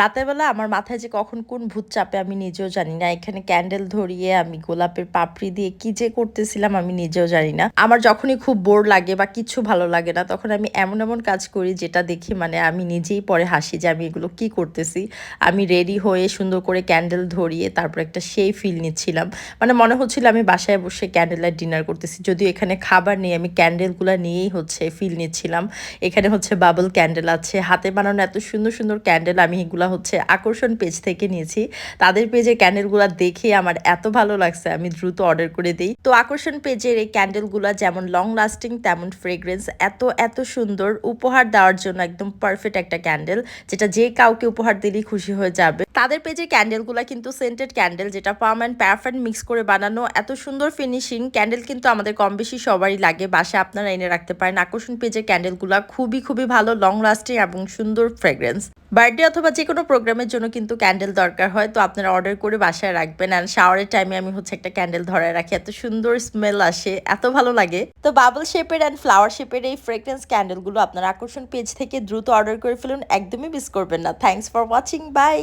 রাতের বেলা আমার মাথায় যে কখন কোন ভূত চাপে আমি নিজেও জানি না। এখানে ক্যান্ডেল ধরিয়ে আমি গোলাপের পাপড়ি দিয়ে কি যে করতেছিলাম আমি নিজেও জানি না। আমার যখনই খুব বোর লাগে বা কিছু ভালো লাগে না, তখন আমি এমন এমন কাজ করি যেটা দেখি মানে আমি নিজেই পরে হাসি যে আমি এগুলো কি করতেছি। আমি রেডি হয়ে সুন্দর করে ক্যান্ডেল ধরিয়ে তারপর একটা সেই ফিল নিচ্ছিলাম। মানে মনে হচ্ছিল আমি বাসায় বসে ক্যান্ডেল লাইট ডিনার করতেছি। যদিও এখানে খাবার নেই, আমি ক্যান্ডেলগুলো নিয়েই হচ্ছে ফিল নিচ্ছিলাম। এখানে হচ্ছে বাবল ক্যান্ডেল আছে, হাতে বানানো এত সুন্দর সুন্দর ক্যান্ডেল আমি এগুলা হচ্ছে আকর্ষণ পেজ থেকে নিয়েছি। তাদের পেজে ক্যান্ডেলগুলো দেখে আমার এত ভালো লাগছে, আমি দ্রুত অর্ডার করে দিই। তো আকর্ষণ পেজের এই ক্যান্ডেলগুলো যেমন লং লাস্টিং তেমন ফ্রেগ্রেন্স এত এত সুন্দর, উপহার দেওয়ার জন্য একদম পারফেক্ট একটা ক্যান্ডেল যেটা যে কাউকে উপহার দিলেই খুশি হয়ে যাবে। তাদের পেজে ক্যান্ডেলগুলো কিন্তু সেন্টেড ক্যান্ডেল যেটা পাম অ্যান্ড প্যারাফেন মিক্স করে বানানো, এত সুন্দর ফিনিশিং ক্যান্ডেল কিন্তু আমাদের কম বেশি সবারই লাগে, বাসায় আপনারা এনে রাখতে পারেন। আকর্ষণ পেজের ক্যান্ডেলগুলো খুবই খুবই ভালো লং লাস্টিং এবং সুন্দর ফ্রেগ্রেন্স বার্থডে অথবা যে কোনো প্রোগ্রামের জন্য কিন্তু ক্যান্ডেল দরকার হয়, তো আপনারা অর্ডার করে বাসায় রাখবেন। অ্যান্ড শাওয়ারের টাইমে আমি হচ্ছে একটা ক্যান্ডেল ধরায় রাখি, এত সুন্দর স্মেল আসে, এত ভালো লাগে। তো বাবল শেপের অ্যান্ড ফ্লাওয়ার শেপের এই ফ্রেগ্রেন্স ক্যান্ডেলগুলো আপনারা আকর্ষণ পেজ থেকে দ্রুত অর্ডার করে ফেলুন, একদমই মিস করবেন না। Thanks for watching by